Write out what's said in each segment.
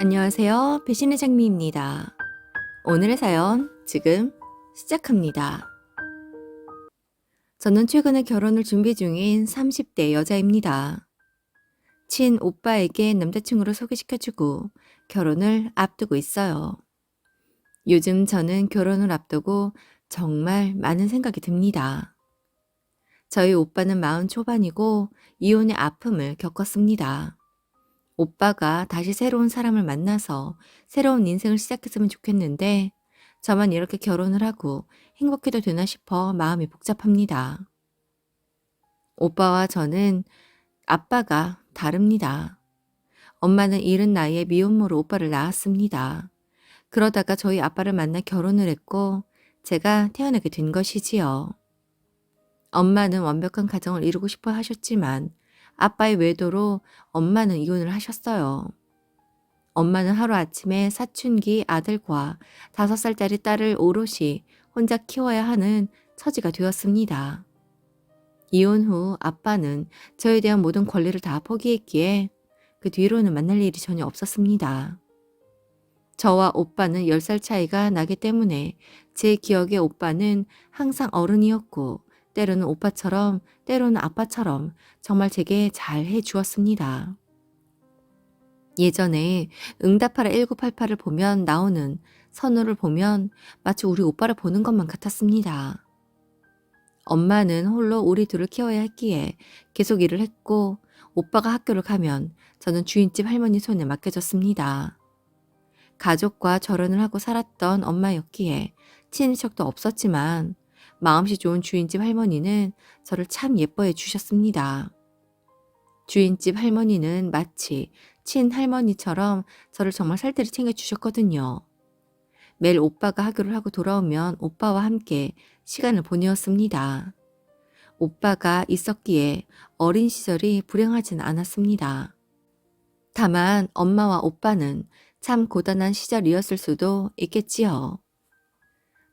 안녕하세요. 배신의 장미입니다. 오늘의 사연 지금 시작합니다. 저는 최근에 결혼을 준비 중인 30대 여자입니다. 친 오빠에게 남자친구를 소개시켜주고 결혼을 앞두고 있어요. 요즘 저는 결혼을 앞두고 정말 많은 생각이 듭니다. 저희 오빠는 마흔 초반이고 이혼의 아픔을 겪었습니다. 오빠가 다시 새로운 사람을 만나서 새로운 인생을 시작했으면 좋겠는데 저만 이렇게 결혼을 하고 행복해도 되나 싶어 마음이 복잡합니다. 오빠와 저는 아빠가 다릅니다. 엄마는 이른 나이에 미혼모로 오빠를 낳았습니다. 그러다가 저희 아빠를 만나 결혼을 했고 제가 태어나게 된 것이지요. 엄마는 완벽한 가정을 이루고 싶어 하셨지만 아빠의 외도로 엄마는 이혼을 하셨어요. 엄마는 하루아침에 사춘기 아들과 다섯 살짜리 딸을 오롯이 혼자 키워야 하는 처지가 되었습니다. 이혼 후 아빠는 저에 대한 모든 권리를 다 포기했기에 그 뒤로는 만날 일이 전혀 없었습니다. 저와 오빠는 10살 차이가 나기 때문에 제 기억에 오빠는 항상 어른이었고 때로는 오빠처럼 때로는 아빠처럼 정말 제게 잘 해주었습니다. 예전에 응답하라 1988을 보면 나오는 선우를 보면 마치 우리 오빠를 보는 것만 같았습니다. 엄마는 홀로 우리 둘을 키워야 했기에 계속 일을 했고 오빠가 학교를 가면 저는 주인집 할머니 손에 맡겨졌습니다. 가족과 결혼을 하고 살았던 엄마였기에 친인척도 없었지만 마음씨 좋은 주인집 할머니는 저를 참 예뻐해 주셨습니다. 주인집 할머니는 마치 친할머니처럼 저를 정말 살뜰히 챙겨주셨거든요. 매일 오빠가 학교를 하고 돌아오면 오빠와 함께 시간을 보내었습니다. 오빠가 있었기에 어린 시절이 불행하진 않았습니다. 다만 엄마와 오빠는 참 고단한 시절이었을 수도 있겠지요.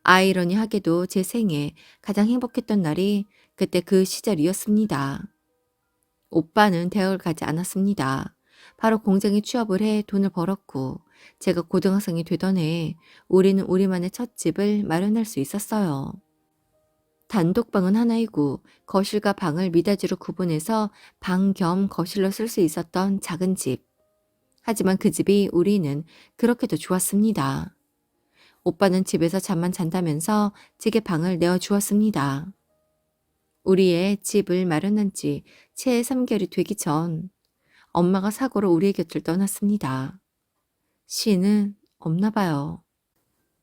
아이러니하게도 제 생에 가장 행복했던 날이 그때 그 시절이었습니다. 오빠는 대학을 가지 않았습니다. 바로 공장에 취업을 해 돈을 벌었고 제가 고등학생이 되던 해에 우리는 우리만의 첫 집을 마련할 수 있었어요. 단독방은 하나이고 거실과 방을 미닫이로 구분해서 방 겸 거실로 쓸 수 있었던 작은 집. 하지만 그 집이 우리는 그렇게도 좋았습니다. 오빠는 집에서 잠만 잔다면서 제게 방을 내어 주었습니다. 우리의 집을 마련한 지 채 3개월이 되기 전 엄마가 사고로 우리의 곁을 떠났습니다. 시는 없나 봐요.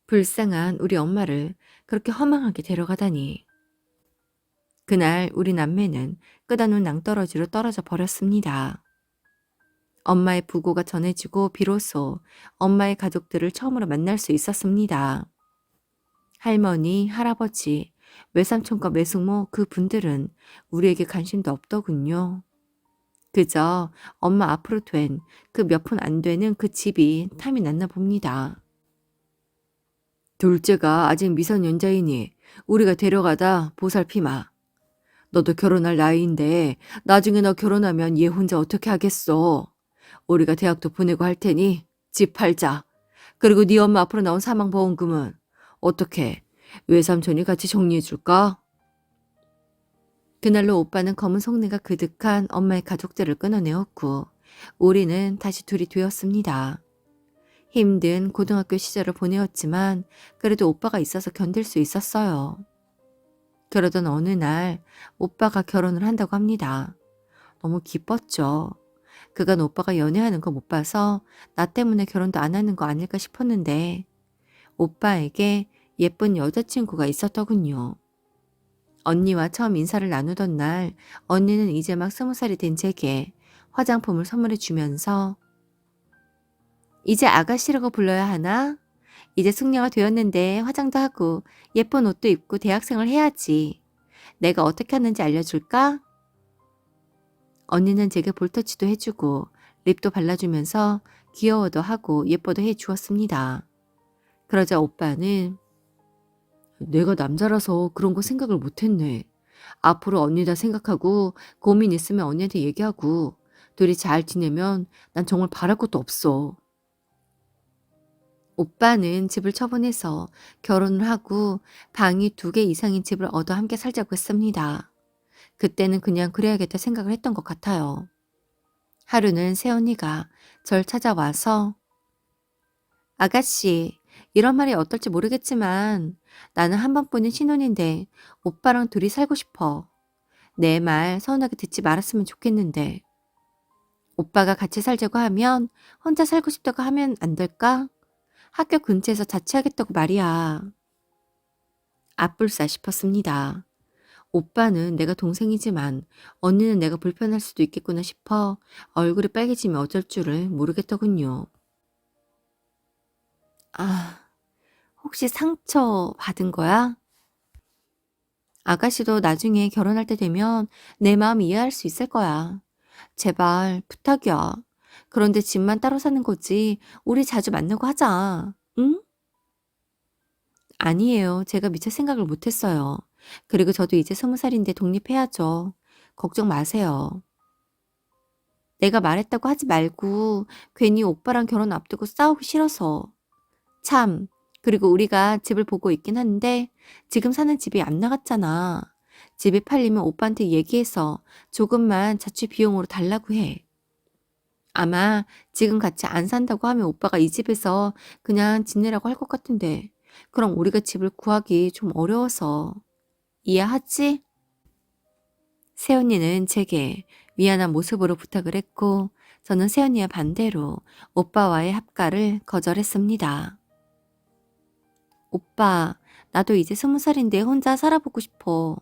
불쌍한 우리 엄마를 그렇게 허망하게 데려가다니. 그날 우리 남매는 끝안온 낭떠러지로 떨어져 버렸습니다. 엄마의 부고가 전해지고 비로소 엄마의 가족들을 처음으로 만날 수 있었습니다. 할머니, 할아버지, 외삼촌과 외숙모 그 분들은 우리에게 관심도 없더군요. 그저 엄마 앞으로 된 그 몇 푼 안 되는 그 집이 탐이 났나 봅니다. 둘째가 아직 미성년자이니 우리가 데려가다 보살피마. 너도 결혼할 나이인데 나중에 너 결혼하면 얘 혼자 어떻게 하겠어. 우리가 대학도 보내고 할 테니 집 팔자. 그리고 네 엄마 앞으로 나온 사망보험금은 어떻게 외삼촌이 같이 정리해 줄까? 그날로 오빠는 검은 속내가 그득한 엄마의 가족들을 끊어내었고 우리는 다시 둘이 되었습니다. 힘든 고등학교 시절을 보내었지만 그래도 오빠가 있어서 견딜 수 있었어요. 그러던 어느 날 오빠가 결혼을 한다고 합니다. 너무 기뻤죠. 그간 오빠가 연애하는 거 못 봐서 나 때문에 결혼도 안 하는 거 아닐까 싶었는데 오빠에게 예쁜 여자친구가 있었더군요. 언니와 처음 인사를 나누던 날 언니는 이제 막 스무 살이 된 제게 화장품을 선물해 주면서 이제 아가씨라고 불러야 하나? 이제 숙녀가 되었는데 화장도 하고 예쁜 옷도 입고 대학생을 해야지. 내가 어떻게 하는지 알려줄까? 언니는 제게 볼터치도 해주고 립도 발라주면서 귀여워도 하고 예뻐도 해주었습니다. 그러자 오빠는 내가 남자라서 그런 거 생각을 못했네. 앞으로 언니다 생각하고 고민 있으면 언니한테 얘기하고 둘이 잘 지내면 난 정말 바랄 것도 없어. 오빠는 집을 처분해서 결혼을 하고 방이 두 개 이상인 집을 얻어 함께 살자고 했습니다. 그때는 그냥 그래야겠다 생각을 했던 것 같아요. 하루는 새언니가 절 찾아와서 아가씨, 이런 말이 어떨지 모르겠지만 나는 한 번뿐인 신혼인데 오빠랑 둘이 살고 싶어. 내 말 서운하게 듣지 말았으면 좋겠는데. 오빠가 같이 살자고 하면 혼자 살고 싶다고 하면 안 될까? 학교 근처에서 자취하겠다고 말이야. 앞불싸 싶었습니다. 오빠는 내가 동생이지만 언니는 내가 불편할 수도 있겠구나 싶어 얼굴이 빨개지면 어쩔 줄을 모르겠더군요. 아, 혹시 상처 받은 거야? 아가씨도 나중에 결혼할 때 되면 내 마음 이해할 수 있을 거야. 제발 부탁이야. 그런데 집만 따로 사는 거지. 우리 자주 만나고 하자. 응? 아니에요. 제가 미처 생각을 못했어요. 그리고 저도 이제 스무 살인데 독립해야죠. 걱정 마세요. 내가 말했다고 하지 말고 괜히 오빠랑 결혼 앞두고 싸우기 싫어서. 참, 그리고 우리가 집을 보고 있긴 한데 지금 사는 집이 안 나갔잖아. 집이 팔리면 오빠한테 얘기해서 조금만 자취 비용으로 달라고 해. 아마 지금 같이 안 산다고 하면 오빠가 이 집에서 그냥 지내라고 할 것 같은데 그럼 우리가 집을 구하기 좀 어려워서 이해하지? 새언니는 제게 미안한 모습으로 부탁을 했고 저는 새언니와 반대로 오빠와의 합가를 거절했습니다. 오빠, 나도 이제 스무 살인데 혼자 살아보고 싶어.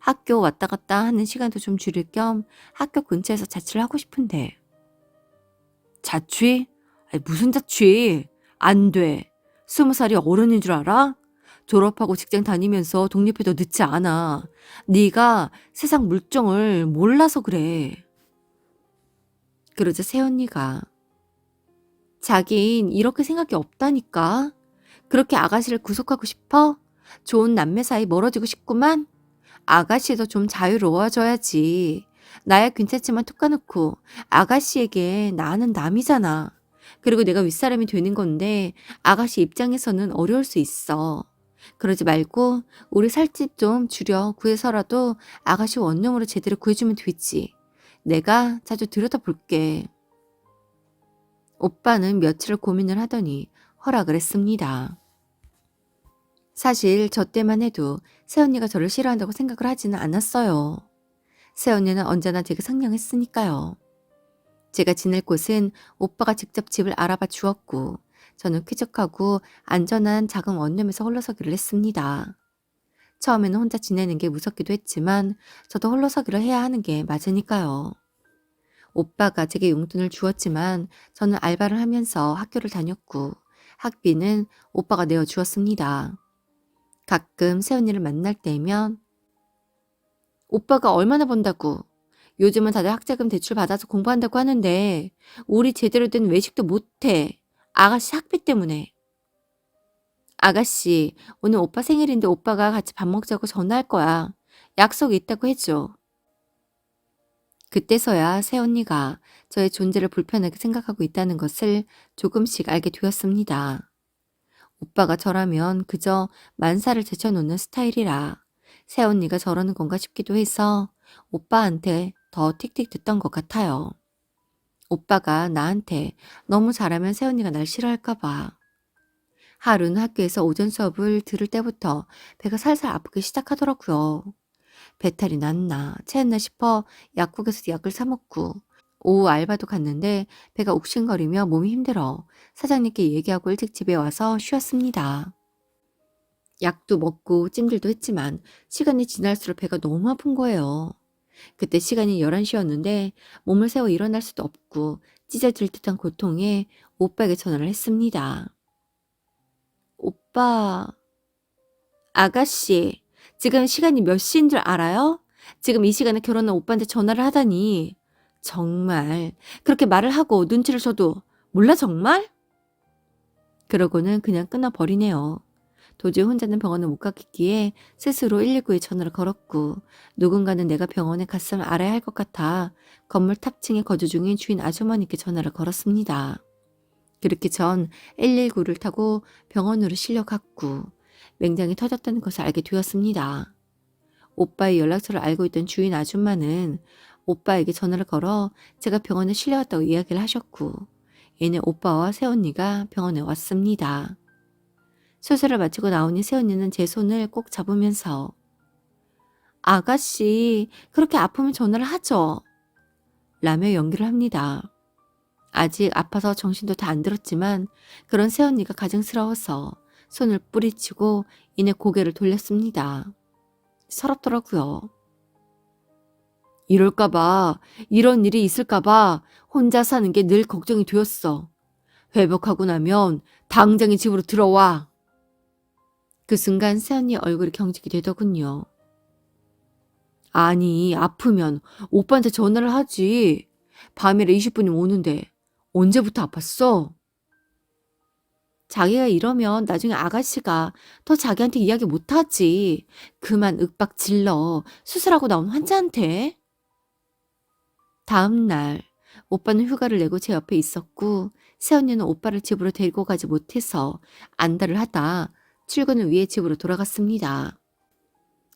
학교 왔다 갔다 하는 시간도 좀 줄일 겸 학교 근처에서 자취를 하고 싶은데. 자취? 아니, 무슨 자취? 안 돼. 스무 살이 어른인 줄 알아? 졸업하고 직장 다니면서 독립해도 늦지 않아. 네가 세상 물정을 몰라서 그래. 그러자 새언니가 자긴 이렇게 생각이 없다니까. 그렇게 아가씨를 구속하고 싶어? 좋은 남매 사이 멀어지고 싶구만? 아가씨도 좀 자유로워져야지. 나야 괜찮지만 툭 까놓고 아가씨에게 나는 남이잖아. 그리고 내가 윗사람이 되는 건데 아가씨 입장에서는 어려울 수 있어. 그러지 말고 우리 살집 좀 줄여 구해서라도 아가씨 원룸으로 제대로 구해주면 되지. 내가 자주 들여다볼게. 오빠는 며칠을 고민을 하더니 허락을 했습니다. 사실 저 때만 해도 새언니가 저를 싫어한다고 생각을 하지는 않았어요. 새언니는 언제나 되게 상냥했으니까요. 제가 지낼 곳은 오빠가 직접 집을 알아봐 주었고 저는 쾌적하고 안전한 작은 원룸에서 홀로서기를 했습니다. 처음에는 혼자 지내는 게 무섭기도 했지만 저도 홀로서기를 해야 하는 게 맞으니까요. 오빠가 제게 용돈을 주었지만 저는 알바를 하면서 학교를 다녔고 학비는 오빠가 내어 주었습니다. 가끔 새언니를 만날 때면 오빠가 얼마나 번다고 요즘은 다들 학자금 대출 받아서 공부한다고 하는데 우리 제대로 된 외식도 못해. 아가씨 학비 때문에. 아가씨, 오늘 오빠 생일인데 오빠가 같이 밥 먹자고 전화할 거야. 약속 있다고 해줘. 그때서야 새언니가 저의 존재를 불편하게 생각하고 있다는 것을 조금씩 알게 되었습니다. 오빠가 저라면 그저 만사를 제쳐놓는 스타일이라 새언니가 저러는 건가 싶기도 해서 오빠한테 더 틱틱 듣던 것 같아요. 오빠가 나한테 너무 잘하면 새언니가 날 싫어할까봐. 하루는 학교에서 오전 수업을 들을 때부터 배가 살살 아프기 시작하더라고요. 배탈이 났나 체했나 싶어 약국에서 약을 사 먹고 오후 알바도 갔는데 배가 욱신거리며 몸이 힘들어 사장님께 얘기하고 일찍 집에 와서 쉬었습니다. 약도 먹고 찜질도 했지만 시간이 지날수록 배가 너무 아픈 거예요. 그때 시간이 11시였는데 몸을 세워 일어날 수도 없고 찢어질 듯한 고통에 오빠에게 전화를 했습니다. 오빠, 아가씨, 지금 시간이 몇 시인 줄 알아요? 지금 이 시간에 결혼한 오빠한테 전화를 하다니. 정말 그렇게 말을 하고 눈치를 줘도 몰라 정말? 그러고는 그냥 끊어버리네요. 도저히 혼자는 병원을 못 가겠기에 스스로 119에 전화를 걸었고 누군가는 내가 병원에 갔으면 알아야 할 것 같아 건물 탑층에 거주 중인 주인 아주머니께 전화를 걸었습니다. 그렇게 전 119를 타고 병원으로 실려갔고 맹장이 터졌다는 것을 알게 되었습니다. 오빠의 연락처를 알고 있던 주인 아줌마는 오빠에게 전화를 걸어 제가 병원에 실려왔다고 이야기를 하셨고 얘는 오빠와 새언니가 병원에 왔습니다. 수술을 마치고 나오니 새언니는 제 손을 꼭 잡으면서 아가씨 그렇게 아프면 전화를 하죠. 라며 연기를 합니다. 아직 아파서 정신도 다 안 들었지만 그런 새언니가 가증스러워서 손을 뿌리치고 이내 고개를 돌렸습니다. 서럽더라고요. 이럴까봐, 이런 일이 있을까봐 혼자 사는 게 늘 걱정이 되었어. 회복하고 나면 당장에 집으로 들어와. 그 순간 새언니 얼굴이 경직이 되더군요. 아니, 아프면 오빠한테 전화를 하지. 밤이라 20분이면 오는데 언제부터 아팠어? 자기가 이러면 나중에 아가씨가 더 자기한테 이야기 못하지. 그만 윽박 질러 수술하고 나온 환자한테. 다음 날 오빠는 휴가를 내고 제 옆에 있었고 새언니는 오빠를 집으로 데리고 가지 못해서 안달을 하다 출근 을 위해 집으로 돌아갔습니다.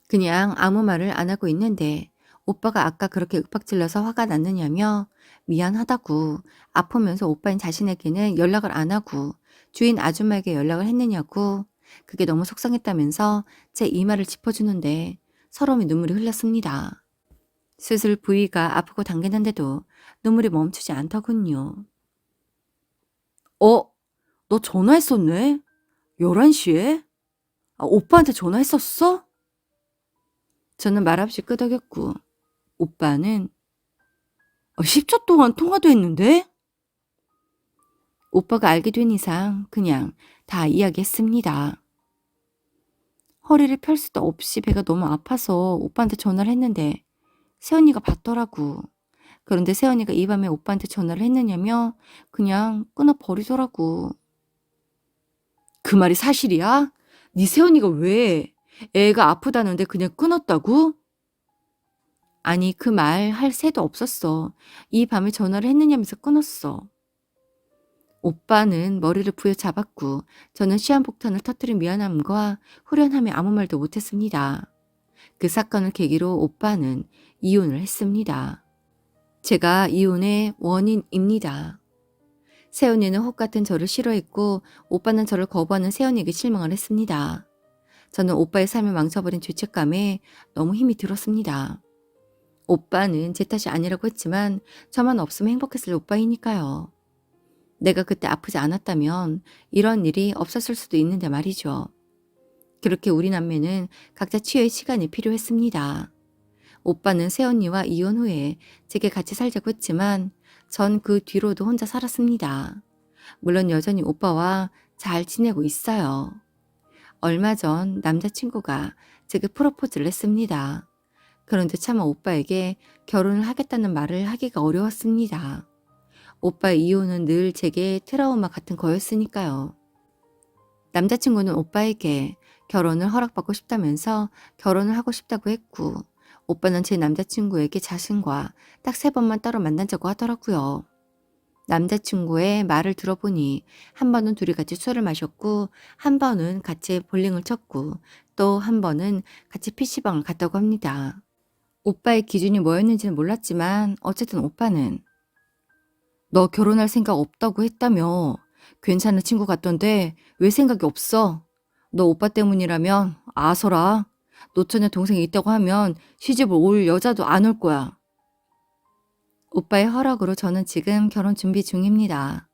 그냥 아무 말을 안 하고 있는데 오빠가 아까 그렇게 윽박질러서 화가 났느냐며 미안하다고 아프면서 오빠인 자신에게는 연락을 안 하고 주인 아줌마에게 연락을 했느냐고 그게 너무 속상했다면서 제 이마를 짚어주는데 서러움이 눈물이 흘렀습니다. 수술 부위가 아프고 당기는데도 눈물이 멈추지 않더군요. 어? 너 전화했었네? 11시에? 아, 오빠한테 전화했었어? 저는 말없이 끄덕였고 오빠는 어, 10초 동안 통화도 했는데? 오빠가 알게 된 이상 그냥 다 이야기했습니다. 허리를 펼 수도 없이 배가 너무 아파서 오빠한테 전화를 했는데 세언니가 받더라고. 그런데 세언니가 이 밤에 오빠한테 전화를 했느냐며 그냥 끊어버리더라고. 그 말이 사실이야? 네 세언니가 왜 애가 아프다는데 그냥 끊었다고? 아니 그 말 할 새도 없었어. 이 밤에 전화를 했느냐면서 끊었어. 오빠는 머리를 부여잡았고 저는 시한폭탄을 터뜨린 미안함과 후련함에 아무 말도 못했습니다. 그 사건을 계기로 오빠는 이혼을 했습니다. 제가 이혼의 원인입니다. 세연이는 혹 같은 저를 싫어했고 오빠는 저를 거부하는 세연이에게 실망을 했습니다. 저는 오빠의 삶을 망쳐버린 죄책감에 너무 힘이 들었습니다. 오빠는 제 탓이 아니라고 했지만 저만 없으면 행복했을 오빠이니까요. 내가 그때 아프지 않았다면 이런 일이 없었을 수도 있는데 말이죠. 그렇게 우리 남매는 각자 치유의 시간이 필요했습니다. 오빠는 새언니와 이혼 후에 제게 같이 살자고 했지만 전 그 뒤로도 혼자 살았습니다. 물론 여전히 오빠와 잘 지내고 있어요. 얼마 전 남자친구가 제게 프로포즈를 했습니다. 그런데 차마 오빠에게 결혼을 하겠다는 말을 하기가 어려웠습니다. 오빠의 이혼은 늘 제게 트라우마 같은 거였으니까요. 남자친구는 오빠에게 결혼을 허락받고 싶다면서 결혼을 하고 싶다고 했고, 오빠는 제 남자친구에게 자신과 딱 세 번만 따로 만난다고 하더라고요. 남자친구의 말을 들어보니 한 번은 둘이 같이 술을 마셨고, 한 번은 같이 볼링을 쳤고, 또 한 번은 같이 PC방을 갔다고 합니다. 오빠의 기준이 뭐였는지는 몰랐지만, 어쨌든 오빠는 너 결혼할 생각 없다고 했다며. 괜찮은 친구 같던데 왜 생각이 없어? 너 오빠 때문이라면 아서라. 노천에 동생이 있다고 하면 시집을 올 여자도 안 올 거야. 오빠의 허락으로 저는 지금 결혼 준비 중입니다.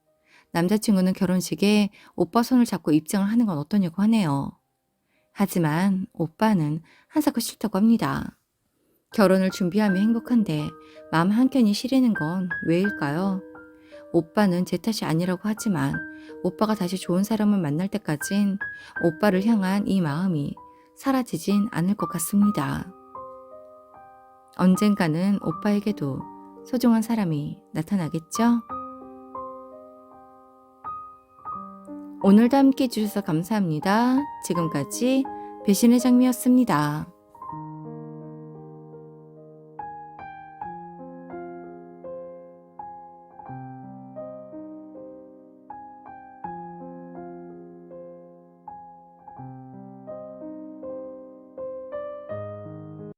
남자친구는 결혼식에 오빠 손을 잡고 입장을 하는 건 어떠냐고 하네요. 하지만 오빠는 한사코 싫다고 합니다. 결혼을 준비하며 행복한데 마음 한켠이 시리는 건 왜일까요? 오빠는 제 탓이 아니라고 하지만 오빠가 다시 좋은 사람을 만날 때까진 오빠를 향한 이 마음이 사라지진 않을 것 같습니다. 언젠가는 오빠에게도 소중한 사람이 나타나겠죠? 오늘도 함께 해주셔서 감사합니다. 지금까지 배신의 장미였습니다.